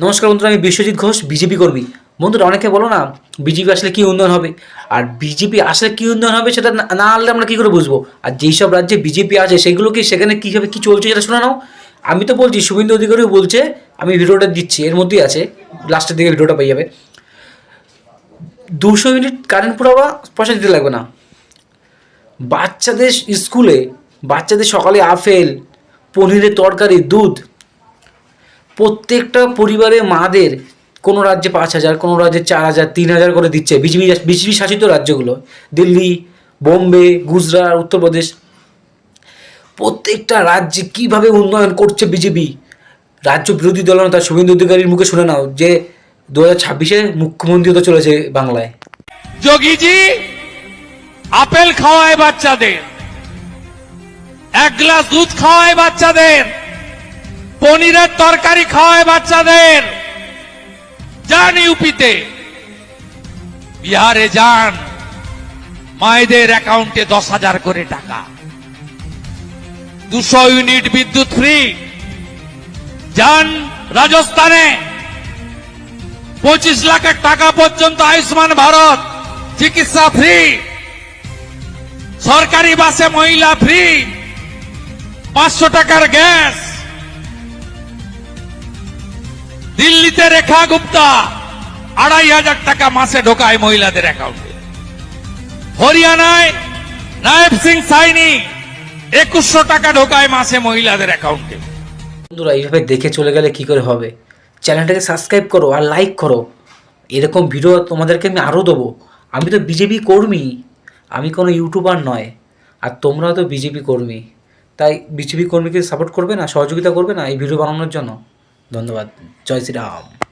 নমস্কার বন্ধুরা, আমি বিশ্বজিৎ ঘোষ, বিজেপি কর্মী। বন্ধুরা, অনেকে বলো না, বিজেপি আসলে কি উন্নয়ন হবে? আর বিজেপি আসলে কি উন্নয়ন হবে সেটা না- আনলে আমরা কী করে বুঝব? আর যেই সব রাজ্যে বিজেপি আছে, সেগুলো কি সেখানে কীভাবে কী চলছে সেটা শুনে নাও। আমি তো বলছি, শুভেন্দু অধিকারীও বলছে, আমি ভিডিওটা দিচ্ছি, এর মধ্যেই আছে, লাস্টের দিকে ভিডিওটা পেয়ে যাবে। দুশো ইউনিট কারেন্ট পুরাবা, পয়সা দিতে লাগবে না। বাচ্চাদের স্কুলে, বাচ্চাদের সকালে আপেল, পনিরের তরকারি, দুধ প্রত্যেকটা পরিবারে মাদের কোনো রাজ্যে পাঁচ হাজার, কোনো রাজ্যে চার হাজার, তিন হাজার করে দিচ্ছে বিজেপি বিজেপি শাসিত রাজ্যগুলো। দিল্লি, বোম্বে, গুজরাট, উত্তরপ্রদেশ। প্রত্যেকটা রাজ্যে কীভাবে উন্নয়ন করছে বিজেপি? রাজ্য বিরোধী দলনেতা শুভেন্দু অধিকারীর মুখে শুনে নাও যে দু হাজার ছাব্বিশে মুখ্যমন্ত্রী হতে চলেছে বাংলায়। যোগীজি, আপেল খাওয়ায় বাচ্চাদের। এক গ্লাস দুধ খাওয়ায় বাচ্চাদের। পনিরের তরকারি খাওয়ায় বাচ্চাদের। যান ইউপিতে। বিহারে যান। মায়েদের অ্যাকাউন্টে দশ হাজার করে টাকা। দুশো ইউনিট বিদ্যুৎ ফ্রি। যান রাজস্থানে। পঁচিশ লাখের টাকা পর্যন্ত আয়ুষ্মান ভারত। চিকিৎসা ফ্রি। সরকারি বাসে মহিলা ফ্রি। পাঁচশো টাকার গ্যাস। দিল্লিতে রেখা গুপ্তা। আড়াই হাজার টাকা মাসে ঢোকায় মহিলাদের অ্যাকাউন্টে। হরিয়ানায় নায়েব সিং সাইনি একুশশো টাকা ঢোকায় মাসে মহিলাদের অ্যাকাউন্টে। বন্ধুরা, এইভাবে দেখে চলে গেলে কি করে হবে? চ্যানেলটাকে সাবস্ক্রাইব করো আর লাইক করো। এরকম ভিডিও তোমাদেরকে আমি আরও দেবো। আমি তো বিজেপি কর্মী। আমি কোনো ইউটিউবার নয়। আর তোমরাও তো বিজেপি কর্মী। তাই বিজেপি কর্মীকে সাপোর্ট করবে না, সহযোগিতা করবে না এই ভিডিও বানানোর জন্য? ধন্যবাদ। জয় শ্রীরাম।